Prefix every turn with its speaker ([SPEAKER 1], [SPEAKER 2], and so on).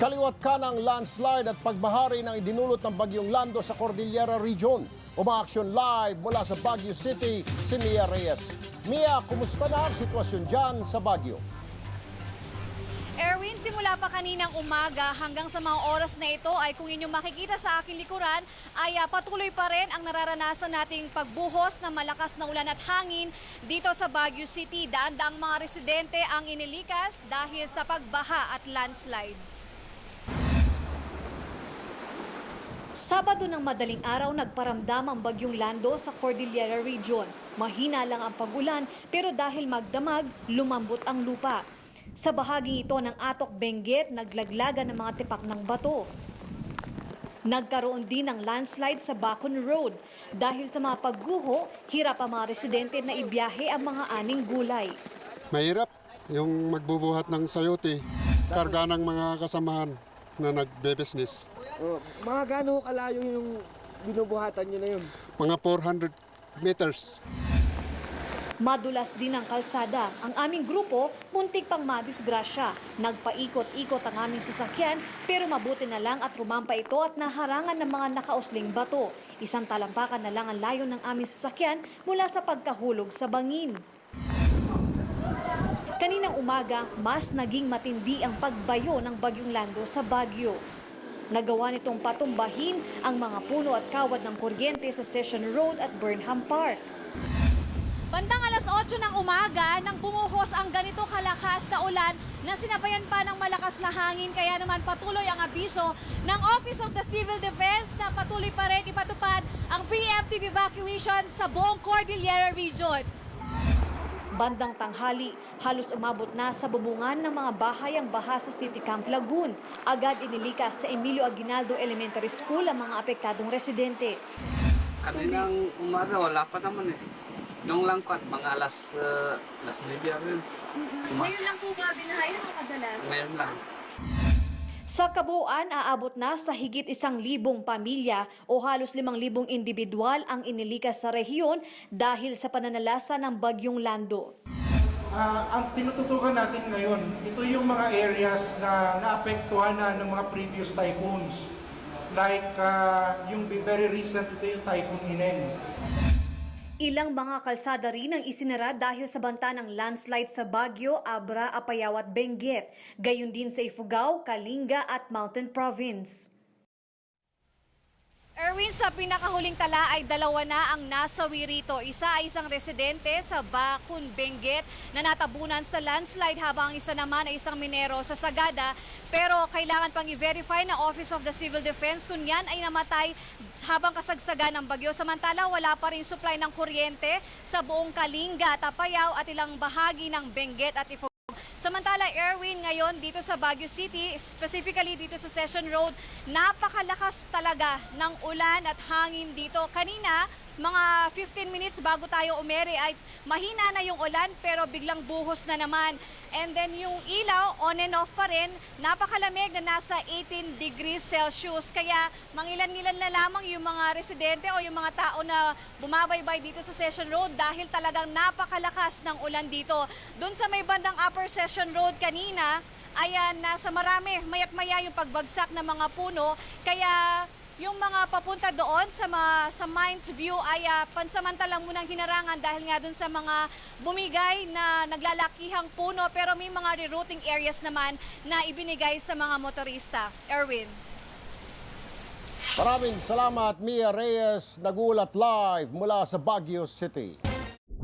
[SPEAKER 1] Kaliwat ka ng landslide at pagbahari ng idinulot ng bagyong Lando sa Cordillera Region. Umaaksyon live mula sa Baguio City si Mia Reyes. Mia, kumusta na ang sitwasyon dyan sa Baguio?
[SPEAKER 2] Erwin, simula pa kaninang umaga hanggang sa mga oras na ito ay kung inyong makikita sa aking likuran ay ah, patuloy pa rin ang nararanasan nating pagbuhos ng malakas na ulan at hangin dito sa Baguio City. Daan-daang mga residente ang inilikas dahil sa pagbaha at landslide. Sabado ng madaling araw nagparamdam ang bagyong Lando sa Cordillera Region. Mahina lang ang pagulan pero dahil magdamag, lumambot ang lupa. Sa bahaging ito ng Atok Benguet, naglaglagan ng mga tipak ng bato. Nagkaroon din ng landslide sa Bacon Road. Dahil sa mga pagguho, hirap ang mga residente na ibiyahe ang mga aning gulay.
[SPEAKER 3] Mahirap yung magbubuhat ng sayote, karga ng mga kasamahan na nagbe-business.
[SPEAKER 4] Oh, mga gaano kalayo yung binubuhatan nyo na yun?
[SPEAKER 3] Mga 400 meters.
[SPEAKER 2] Madulas din ang kalsada. Ang aming grupo, muntik pang madisgrasya. Nagpaikot-ikot ang aming sasakyan, pero mabuti na lang at rumampa ito at naharangan ng mga nakausling bato. Isang talampakan na lang ang layo ng aming sasakyan mula sa pagkahulog sa bangin. Kaninang umaga, mas naging matindi ang pagbayo ng Bagyong Lando sa Bagyo. Nagawa nitong patumbahin ang mga puno at kawad ng kuryente sa Session Road at Burnham Park. Bandang alas 8 ng umaga nang bumuhos ang ganito kalakas na ulan na sinabayan pa ng malakas na hangin kaya naman patuloy ang abiso ng Office of the Civil Defense na patuloy pa rin ipatupad ang preemptive evacuation sa buong Cordillera Region. Bandang tanghali, halos umabot na sa bubungan ng mga bahay ang baha sa City Camp Lagoon. Agad inilikas sa Emilio Aguinaldo Elementary School ang mga apektadong residente.
[SPEAKER 5] Kaninang umaga, wala pa naman eh. Nung lang ko at mga alas, uh, alas 9 rin. Tumas.
[SPEAKER 2] lang po ba binahayan ang kadalas?
[SPEAKER 5] Ngayon lang.
[SPEAKER 2] Sa kabuuan, aabot na sa higit isang libong pamilya o halos limang libong individual ang inilikas sa rehiyon dahil sa pananalasa ng bagyong Lando.
[SPEAKER 6] Ah, ang tinututukan natin ngayon, ito yung mga areas na naapektuhan na ng mga previous typhoons. Like ah, yung very recent, ito yung Typhoon Inen.
[SPEAKER 2] Ilang mga kalsada rin ang isinara dahil sa banta ng landslide sa Baguio, Abra, Apayao at Benguet, gayon din sa Ifugao, Kalinga at Mountain Province. Erwin, sa pinakahuling tala ay dalawa na ang nasawi rito. Isa ay isang residente sa Bakun, Benguet na natabunan sa landslide habang ang isa naman ay isang minero sa Sagada. Pero kailangan pang i-verify na Office of the Civil Defense kung yan ay namatay habang kasagsagan ng bagyo. Samantala, wala pa rin supply ng kuryente sa buong Kalinga, Tapayao at ilang bahagi ng Benguet at Ifugao. Samantala, Erwin, ngayon dito sa Baguio City, specifically dito sa Session Road, napakalakas talaga ng ulan at hangin dito. Kanina, mga 15 minutes bago tayo umere ay mahina na yung ulan pero biglang buhos na naman. And then yung ilaw, on and off pa rin, napakalamig na nasa 18 degrees Celsius. Kaya mangilan-ngilan na lamang yung mga residente o yung mga tao na bumabaybay dito sa Session Road dahil talagang napakalakas ng ulan dito. Doon sa may bandang Upper Session Road kanina, ayan, nasa marami, mayat maya yung pagbagsak ng mga puno. Kaya yung mga papunta doon sa, ma, sa Mines View ay ah, pansamantalang munang hinarangan dahil nga doon sa mga bumigay na naglalakihang puno pero may mga rerouting areas naman na ibinigay sa mga motorista. Erwin.
[SPEAKER 1] Maraming salamat, Mia Reyes, nagulat live mula sa Baguio City.